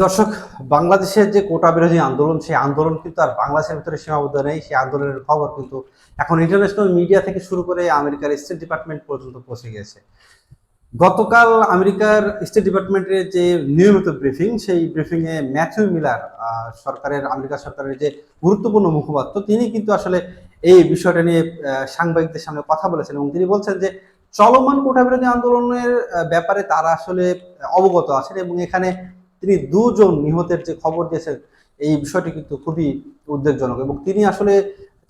দর্শক, বাংলাদেশের যে কোটা বিরোধী আন্দোলন, সেই আন্দোলন কিন্তু আর বাংলাদেশের ভিতরে সীমাবদ্ধ নেই। সেই আন্দোলনের খবর কিন্তু এখন ইন্টারন্যাশনাল মিডিয়া থেকে শুরু করে আমেরিকার স্টেট ডিপার্টমেন্ট পর্যন্ত পৌঁছে গিয়েছে গতকাল আমেরিকার স্টেট ডিপার্টমেন্টের যে নিয়মিত ব্রিফিং সেই ব্রিফিংয়ে ম্যাথিউ মিলার সরকারের, আমেরিকা সরকারের যে গুরুত্বপূর্ণ মুখপাত্র, তিনি কিন্তু আসলে এই বিষয়টা নিয়ে সাংবাদিকদের সামনে কথা বলেছেন এবং তিনি বলছেন যে চলমান কোটা বিরোধী আন্দোলনের ব্যাপারে তারা আসলে অবগত আছেন এবং এখানে তিনি দুজন নিহতের যে খবর দিয়েছেন, এই বিষয়টি কিন্তু খুবই উদ্বেগজনক। এবং তিনি আসলে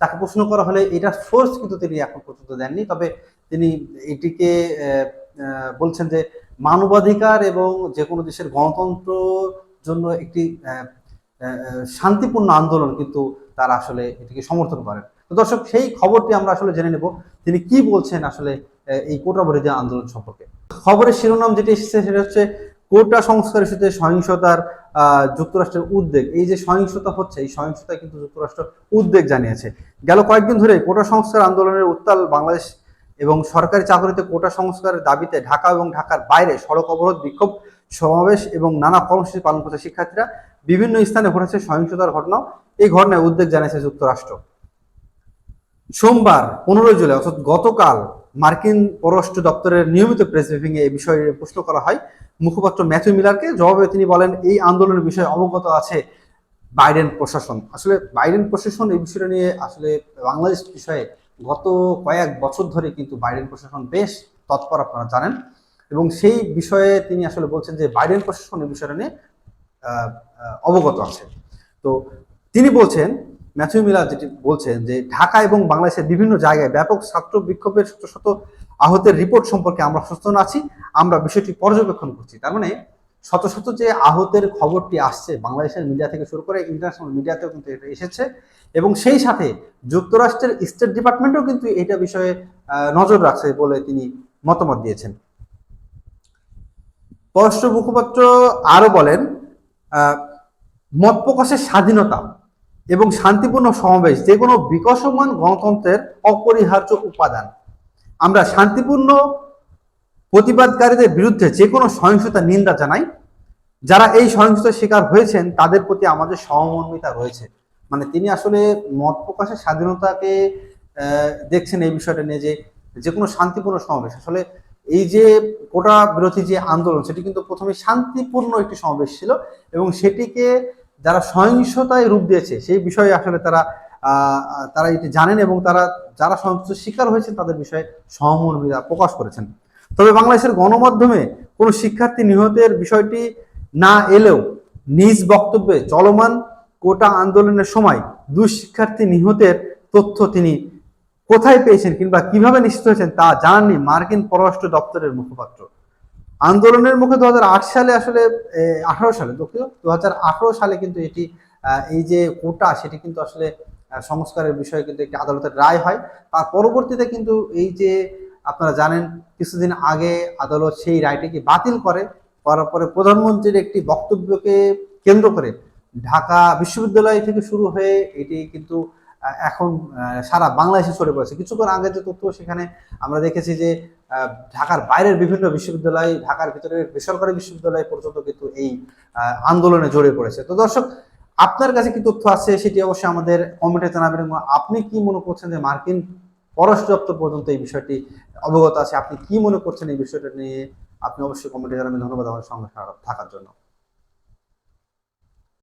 তাকে প্রশ্ন করা হলে এটা সোর্স কিন্তু তিনি এখন পর্যন্ত দেননি। তবে তিনি এটিকে বলছেন যে মানবাধিকার এবং যে কোনো দেশের গণতন্ত্র জন্য একটি শান্তিপূর্ণ আন্দোলন কিন্তু তারা আসলে এটিকে সমর্থন করেন। তো দর্শক, সেই খবরটি আমরা আসলে জেনে নেব, তিনি কি বলছেন আসলে এই কোটা বিরোধী আন্দোলন সম্পর্কে। খবরের শিরোনাম যেটি এসেছে সেটা হচ্ছে কোটা সংস্কারের সাথে সহিংসতার যুক্তরাষ্ট্রের উদ্বেগ। এই যে সহিংসতা হচ্ছে, এই সহিংসতা কিন্তু যুক্তরাষ্ট্র উদ্বেগ জানিয়েছে। গেল কয়েকদিন ধরে কোটা সংস্কার আন্দোলনের উত্তাল বাংলাদেশ এবং সরকারি চাকরিতে কোটা সংস্কারের দাবিতে ঢাকা এবং ঢাকার বাইরে সড়ক অবরোধ, বিক্ষোভ, সমাবেশ এবং নানা কর্মসূচি পালন করছে শিক্ষার্থীরা। বিভিন্ন স্থানে ঘটেছে সহিংসতার ঘটনাও। এই ঘটনায় উদ্বেগ জানিয়েছে যুক্তরাষ্ট্র। সোমবার পনেরোই জুলাই, অর্থাৎ গতকাল মার্কিন পররাষ্ট্র দপ্তরের নিয়মিত প্রেস ব্রিফিংয়ে এই বিষয়ে প্রশ্ন করা হয়। মুখপাত্র ম্যাথু মিলারকে জবাবে তিনি বলেন, এই আন্দোলনের বিষয়ে অবগত আছে বাইডেন প্রশাসন। আসলে বাইডেন প্রশাসন এই বিষয়টা নিয়ে আসলে বাংলাদেশ বিষয়ে গত কয়েক বছর ধরে কিন্তু বাইডেন প্রশাসন বেশ তৎপর আপনারা জানেন এবং সেই বিষয়ে তিনি আসলে বলছেন যে বাইডেন প্রশাসন এই বিষয়টা নিয়ে অবগত আছে। তো তিনি বলছেন ম্যাথিউ মিলার যেটি বলছেন যে ঢাকা এবং বাংলাদেশের বিভিন্ন জায়গায় ব্যাপক ছাত্র বিক্ষোভের শত শত আহতের রিপোর্ট সম্পর্কে আমরা সচেতন আছি, আমরা বিষয়টি পর্যবেক্ষণ করছি। তার মানে শত শত যে আহতের খবরটি আসছে বাংলাদেশের মিডিয়া থেকে শুরু করে ইন্টারন্যাশনাল মিডিয়াতেও কিন্তু এটা এসেছে এবং সেই সাথে যুক্তরাষ্ট্রের স্টেট ডিপার্টমেন্টও কিন্তু এটা বিষয়ে নজর রাখছে বলে তিনি মতামত দিয়েছেন। পররাষ্ট্র মুখপাত্র আরও বলেন মত প্রকাশের স্বাধীনতা এবং শান্তিপূর্ণ সমাবেশ, যে কোনো বিকশমান গণতন্ত্রের অপরিহার্য উপাদান। আমরা শান্তিপূর্ণ প্রতিবাদকারীদের বিরুদ্ধে যে কোনো সহিংসতা নিন্দা জানাই। যারা এই সহিংসতার শিকার হয়েছেন, তাদের প্রতি আমাদের সহমর্মিতা রয়েছে। মানে তিনি আসলে মত প্রকাশের স্বাধীনতাকে দেখছেন এই বিষয়টা নিয়ে যে যে কোনো শান্তিপূর্ণ সমাবেশ। আসলে এই যে কোটা বিরোধী যে আন্দোলন, সেটি কিন্তু প্রথমে শান্তিপূর্ণ একটি সমাবেশ ছিল এবং সেটিকে যারা সহিংসতায় রূপ দিয়েছে, সেই বিষয়ে আসলে তারা তারা এটি জানেন এবং তারা যারা সহিংসতার শিকার হয়েছেন তাদের বিষয়ে সহমর্মিতা প্রকাশ করেছেন। তবে বাংলাদেশের গণমাধ্যমে কোনো শিক্ষার্থী নিহতের বিষয়টি না এলেও নিজ বক্তব্যে চলমান কোটা আন্দোলনের সময় দুই শিক্ষার্থী নিহতের তথ্য তিনি কোথায় পেয়েছেন কিংবা কীভাবে নিশ্চিত হয়েছেন তা জানাননি মার্কিন পররাষ্ট্র দপ্তরের মুখপাত্র। আন্দোলনের মুখে দু হাজার আট সালে আসলে আঠারো সালে দুঃখিত দু সালে কিন্তু এটি এই যে কোটা সেটি কিন্তু আসলে সংস্কারের বিষয়ে কিন্তু একটি আদালতের রায় হয়। তার পরবর্তীতে কিন্তু এই যে আপনারা জানেন, কিছুদিন আগে আদালত সেই রায়টিকে বাতিল করে, করার পরে প্রধানমন্ত্রীর একটি বক্তব্যকে কেন্দ্র করে ঢাকা বিশ্ববিদ্যালয় থেকে শুরু হয়ে এটি কিন্তু এখন সারা বাংলাদেশে ছড়ে পড়েছে। কিছুক্ষণ আগে যে তথ্য, সেখানে আমরা দেখেছি যে ঢাকার বাইরের বিভিন্ন বিশ্ববিদ্যালয়, ঢাকার ভিতরে বেসরকারি বিশ্ববিদ্যালয় পর্যন্ত কিন্তু এই আন্দোলনে জড়িয়ে পড়েছে। তো দর্শক, আপনার কাছে কি তথ্য আছে? সেটি অবশ্যই আমাদের কমেন্টে জানাবেন এবং আপনি কি মনে করছেন যে মার্কিন পররাষ্ট্র দপ্তর পর্যন্ত এই বিষয়টি অবগত আছে? আপনি কি মনে করছেন এই বিষয়টা নিয়ে? আপনি অবশ্যই কমেন্টে জানাবেন। ধন্যবাদ আমার সঙ্গে থাকার জন্য।